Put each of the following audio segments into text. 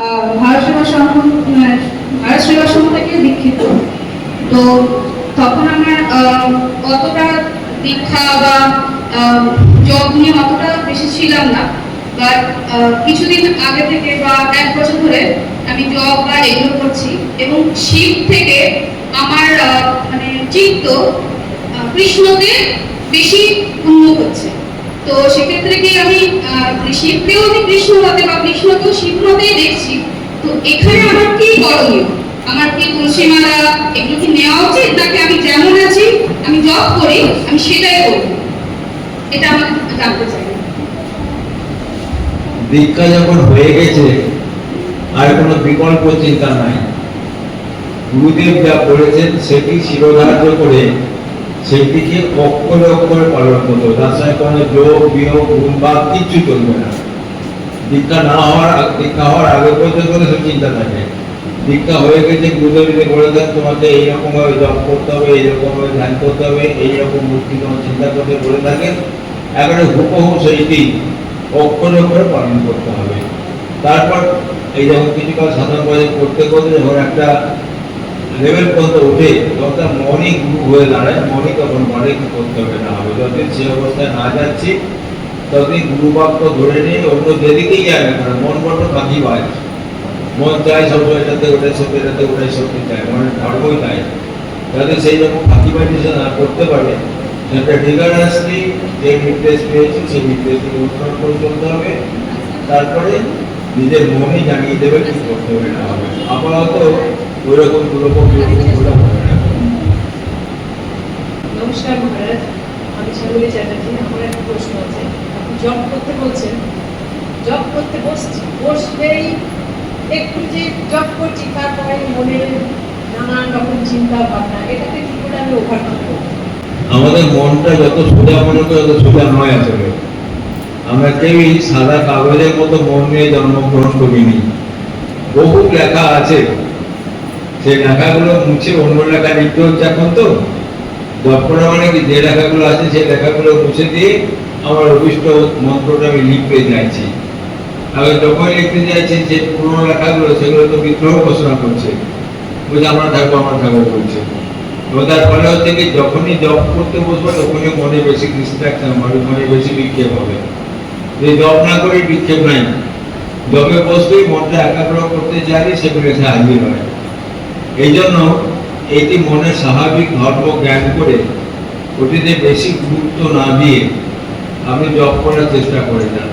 আহ, ভারত সেবাশ্রম আহ, ভারত সেবাশ্রম থেকে দীক্ষিত। তো তখন আমার অতটা দীক্ষা বা জব নিয়ে অতটা বেশি ছিলাম না। বাট কিছুদিন আগে থেকে বা এক বছর ধরে আমি জব বা এগুলো করছি এবং শিব থেকে আমার মানে চিত্ত আহ, কৃষ্ণতে বেশি উন্নত হচ্ছে তো সেক্ষেত্রে কি আমি শিবকেও আমি কৃষ্ণ মতে বা কৃষ্ণকেও শিব মতেই দেখছি। তো এখানে আমার কি করণীয়? আমার কি তুলসী মালা এগুলো কি নেওয়া উচিত? নাকি আমি যেমন আছি, আমি জব করি, আমি সেটাই করব? এটা আমাকে জানতে চাই। দীক্ষা যখন হয়ে গেছে, আর কোনো বিকল্প চিন্তা নাই। গুরুদেব যা বলেছেন, সেটি শিরোধার্য করে সেটিকে অক্ষরে অক্ষরে পালন করতে। হবে তার সঙ্গে কোনো যোগ, বিয়োগ গুণ বা কিচ্ছু চলবে না। দীক্ষা না হওয়ার দীক্ষা হওয়ার আগে পর্যন্ত সব চিন্তা থাকে। দীক্ষা হয়ে গেছে, গুরুদেব যদি বলে দেন তোমাকে এইরকম ভাবে জপ করতে হবে এইরকম ভাবে ধ্যান করতে হবে, এইরকম মূর্তি তোমার চিন্তা করতে বলে থাকেন এবারে হুবহু সেইটি অক্ষরে অক্ষরে পালন করতে হবে। তারপর এই যখন কিছু কাজ সাধারণ করতে করতে যখন একটা লেভেল পর্যন্ত উঠে তখন তার মনই গুরু হয়ে দাঁড়ায়। মনই তখন কি করতে হবে না, হবে যতদিন সে অবস্থায় না যাচ্ছি, ততদিন গুরু বাক্য ধরে নিয়ে অন্য যেদিকেই না কারণ মন বড্ড ফাঁকি বাজ মন চায় সবসময় এটাতে ওটাই সত্যি এটাতে ওটাই সত্যি চায় মনের ধর্মই তাই যাতে সেই রকম ফাঁকি বাজি সে না করতে পারে। সেটা ডিগারাসলি যে নির্দেশ পেয়েছি, সেই নির্দেশ অনুসরণ করে চলতে হবে। তারপরে নিজের মনে জানিয়ে দেবে কি করতে হবে না। হবে আপাতত ওই রকম দুরকম দুরকম করে হবে না নমস্কার মহারাজ আমি শালুলি চ্যাটার্জি আমার একটা প্রশ্ন আছে। আপনি জব করতে বলছেন। জব করতে বসছি বসলেই একটু যে জব করছি তারপরে নানান রকম চিন্তা ভাবনা এটাকে কি করে আমি ওভারকাম করব? আমাদের মনটা যত সোজা মনে করে তত সোজা নয় আসলে। আমরা কেউই সাদা কাগজের মতো মন নিয়ে জন্মগ্রহণ করিনি। বহু লেখা আছে সেই লেখাগুলো মুছে অন্য লেখা লিখতে হচ্ছে এখন তো। করা মানে কি, যে লেখাগুলো আছে সেই লেখাগুলো মুছে দিয়ে আমার অভিষ্ট মন্ত্রটা আমি লিখতে চাইছি আমি যখন লিখতে চাইছি যে পুরোনো লেখাগুলো সেগুলো তো বিদ্রোহ ঘোষণা করছে। বলছে আমরা থাকব আমরা থাকব বলছে। এবং তার ফলে হচ্ছে কি, যখনই জব করতে বসবো, তখনই মনে বেশি ডিস্ট্রাকশন হবে মনে বেশি বিক্ষেপ হবে। যে জব না করে বিক্ষেপ নাই। জবে বসলেই মনটা একাগ্র করতে চাইলে সেগুলো এসে হাজির হয়। এই জন্য এটি মনের স্বাভাবিক ধর্ম জ্ঞান করে ওটিতে বেশি গুরুত্ব না দিয়ে আপনি জব করার চেষ্টা করে যান।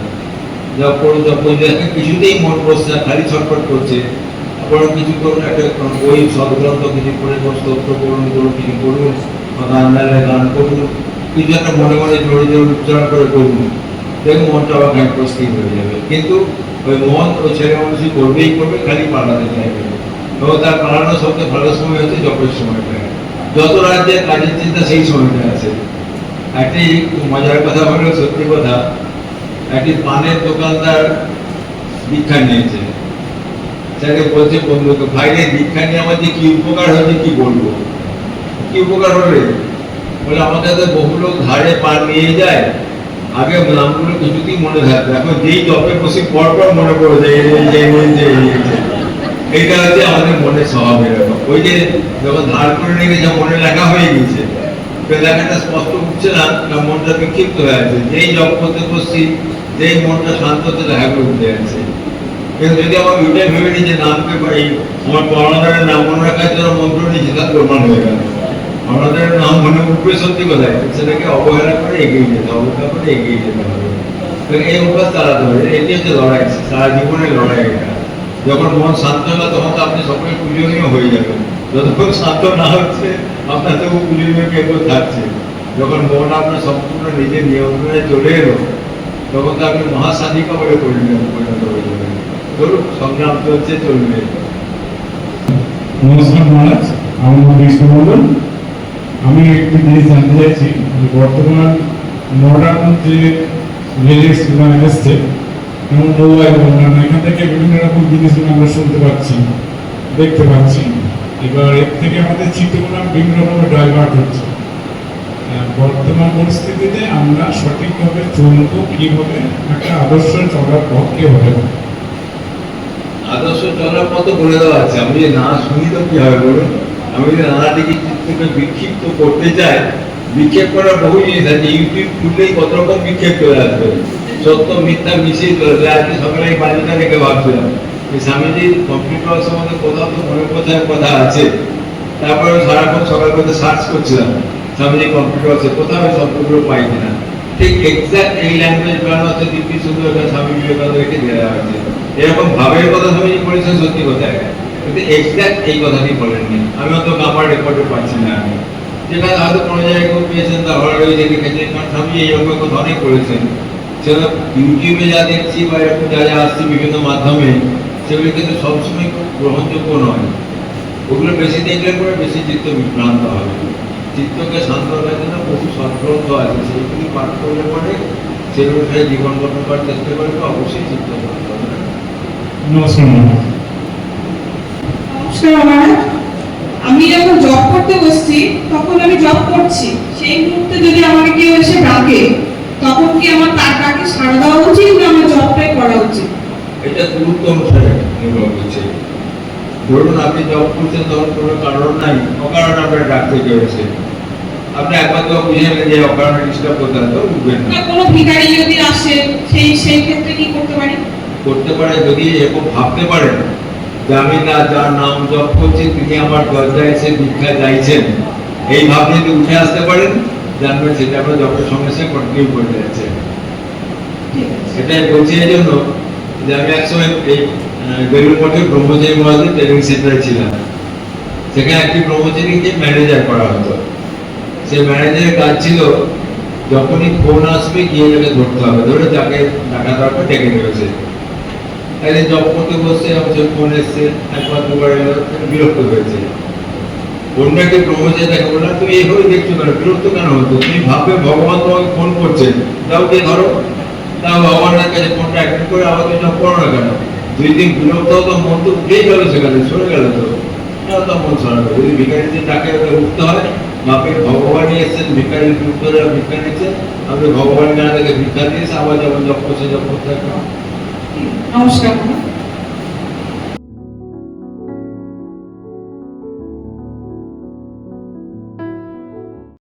জব করুন জব করুন কিছুতেই মন বসছে খালি ছটফট করছে। আপনারা কিছু করুন, একটা বই সদগ্রন্থ কিছু করে স্তোত্র করুন করুন কিছু করুন বা গান গাইলে গান করুন, কিছু একটা মনে মনে জোরে জোরে উচ্চারণ করে করুন, দেখুন মনটা আবার জ্ঞান স্থির হয়ে যাবে। কিন্তু ওই মন ওই ছেলে মানুষই করবেই করবে, খালি পালাতে চাইবে। এবং তার পালানোর সবচেয়ে ভালো সময় হচ্ছে জপের সময়টা। যত রাজ্যের কাজের চিন্তা, সেই সময়টা আছে। একটি মজার কথা হলো সত্যি কথা, একটি পানের দোকানদার দীক্ষা নিয়েছে। বলছে বন্ধুকে ভাই রে দীক্ষা নিয়ে যে কি উপকার হয়েছে কি বলব? কি উপকার হবে? বলে, আমাদের তো বহু লোক ধারে পান নিয়ে যায়। আগে নামগুলো কিছুতেই মনে থাকতো এখন যেই জপে বসে পর পর মনে পড়ে যায় যে যে যে। এইটা হচ্ছে আমাদের মনের স্বভাবের ব্যাপার। ওই যে যখন ধার করে নিয়ে গেছে মনে লেখা হয়ে গেছে লেখাটা স্পষ্ট উঠছে না না, মনটা বিক্ষিপ্ত হয়ে আছে যেই জপ করতে বসছি, যেই মনটা শান্ত হচ্ছে লেখাগুলো উঠে আছে কিন্তু যদি আমার ওইটাই ভেবে যে নামকে এই আমার পড়ানোদের নাম মনে রাখার জন্য মন্ত্র নিয়েছি, তার প্রমাণ হয়ে গেল আমাদের নাম মনে উঠবে সত্যি কথা সেটাকে অবহেলা করে এগিয়ে যেতে হবে করে এগিয়ে যেতে হবে এই অভ্যাস তাড়াতে হবে এটি হচ্ছে লড়াই, সারা জীবনের লড়াই এটা যখন মন শান্ত হবে তখন তো আপনি সকলে পূজনীয় হয়ে যাবেন। যতক্ষণ শান্ত না হচ্ছে আপনার তো পূজনীয় কেউ থাকছে। যখন মন আপনার সম্পূর্ণ নিজের নিয়ন্ত্রণে চলে এলো, তখন তো আপনি মহাসাধিকা বলে পরিণত পরিণত হয়ে যাবেন। ধরুন, সংগ্রাম চলছে, চলবে। আমি একটি জিনিস জানতে চাইছি বর্তমান মডার্ন যে মানে এসছে যেমন মোবাইল অন্যান্য এখান থেকে বিভিন্ন রকম জিনিসগুলো আমরা শুনতে পাচ্ছি, দেখতে পাচ্ছি। এবার এর থেকে আমাদের চিত্রগুলো বিভিন্ন রকমের ডাইভার্ট হচ্ছে। বর্তমান পরিস্থিতিতে আমরা সঠিকভাবে চলবো, কীভাবে, একটা আদর্শ চলার পক্ষে হবে? আদর্শ চলার মতো বলে দেওয়া আছে, আমি যদি না শুনি তো কি হবে বলুন? আমি যদি নানা দিকে চিত্রকে বিক্ষিপ্ত করতে চাই, বিক্ষেপ করার বহু জিনিস আছে ইউটিউব খুললেই কত রকম বিক্ষেপ চলে আসবে। সত্য মিথ্যা মিশিয়ে চলে আসবে আজকে সকালে এই বাড়িটা রেখে ভাবছিলাম যে স্বামীজির কম্পিউটার সম্বন্ধে কোথাও তো মনে কোথায় কথা আছে। তারপরে সারাক্ষণ সকাল করতে সার্চ করছিলাম। স্বামীজি কম্পিউটার আছে কোথাও ওই শব্দগুলো পাই কিনা। ঠিক এক্সাক্ট এই ল্যাঙ্গুয়েজ বানানো হচ্ছে দিব্যি সুন্দর একটা স্বামী বিবেকানন্দ রেখে দেওয়া হয়েছে। এরকম ভাবের কথা স্বামীজি বলেছেন, সত্যি কথা কিন্তু এক্সাক্ট এই কথাটি বলেননি। আমি অত আমার রেকর্ডে পাচ্ছি না আমি। যেটা হয়তো কোনো জায়গায় কেউ পেয়েছেন তা ভালো লেগেছে লিখেছেন কারণ স্বামী এইরকম কথা অনেক করেছেন। সেটা ইউটিউবে যা দেখছি বা এরকম যা যা আসছে বিভিন্ন মাধ্যমে সেগুলি কিন্তু সবসময় খুব গ্রহণযোগ্য নয়। ওগুলো বেশি দেখলে পরে বেশি চিত্ত বিভ্রান্ত হবে। চিত্তকে শান্ত রাখার জন্য বহু সৎগ্রন্থ আছে। সেইগুলি পাঠ করলে পরে অনুসারে জীবন গঠন করার চেষ্টা করলে অবশ্যই চিত্ত শান্ত হবে নমস্কার মহারাজ নমস্কার আমি যখন জব করতে বসছি তখন আমি জব করছি। সেই মুহূর্তে যদি আমাকে কেউ এসে ডাকে তখন কি আমার তার ডাকে সাড়া দেওয়া উচিত না আমার জবটাই করা উচিত? এটা গুরুত্ব অনুসারে নির্ভর করছে। ধরুন আপনি জব করছেন তখন কোনো কারণ নাই অকারণে আপনার ডাকতে কেউ এসে আপনি একবার তো বুঝে নেন যে অকারণে ডিস্টার্ব করতে হয় তো উঠবেন না। না কোনো ভিখারি যদি আসে সেই সেই ক্ষেত্রে কি করতে পারি? করতে পারে যদি এরকম ভাবতে পারেন যে আমি না যার নাম জপ করছি তিনি আমার দরজায় এসে ভিক্ষা চাইছেন এই ভাব যদি উঠে আসতে পারেন জানবেন সেটা আপনার জপের সঙ্গে সঙ্গে কন্টিনিউ করে যাচ্ছে। এটাই বলছি এই জন্য যে আমি একসময় এই বেলুর মঠে ব্রহ্মচারী মহাদের ট্রেনিং সেন্টারে ছিলাম। সেখানে একটি ব্রহ্মচারীকে ম্যানেজার করা হতো। সেই ম্যানেজারের কাজ ছিল যখনই ফোন আসবে গিয়ে এটাকে ধরতে হবে। ধরে যাকে টাকা দরকার ডেকে নেমেছে একদিন জব করতে বসছে আমার ফোন এসছে একবার দুবার এলো বিরক্ত হয়েছে। একটি ব্রহ্মচারী তাকে বললাম তুমি এইভাবে দেখছ কেন? বিরক্ত কেন হতো? তুমি ভাববে ভগবান তোমাকে ফোন করছেন তাও কে ধরো? তাও ভগবানের কাছে ফোনটা অ্যাটেন্ড করে আবার তুমি করো না কেন? দুই দিন বিরক্ত হতো মন তো উঠেই গেল সেখানে সরে গেল তো। তো মন সরাবে যদি ভিকারিতে ডাকে ওকে উঠতে হয়। বাপে ভগবানই এসেছেন ভিকারির উত্তরে ভিক্ষা নিচ্ছেন। আপনি ভগবান না তাকে ভিক্ষা দিয়েছে, আবার যেমন জব করছে জব করতে নমস্কার।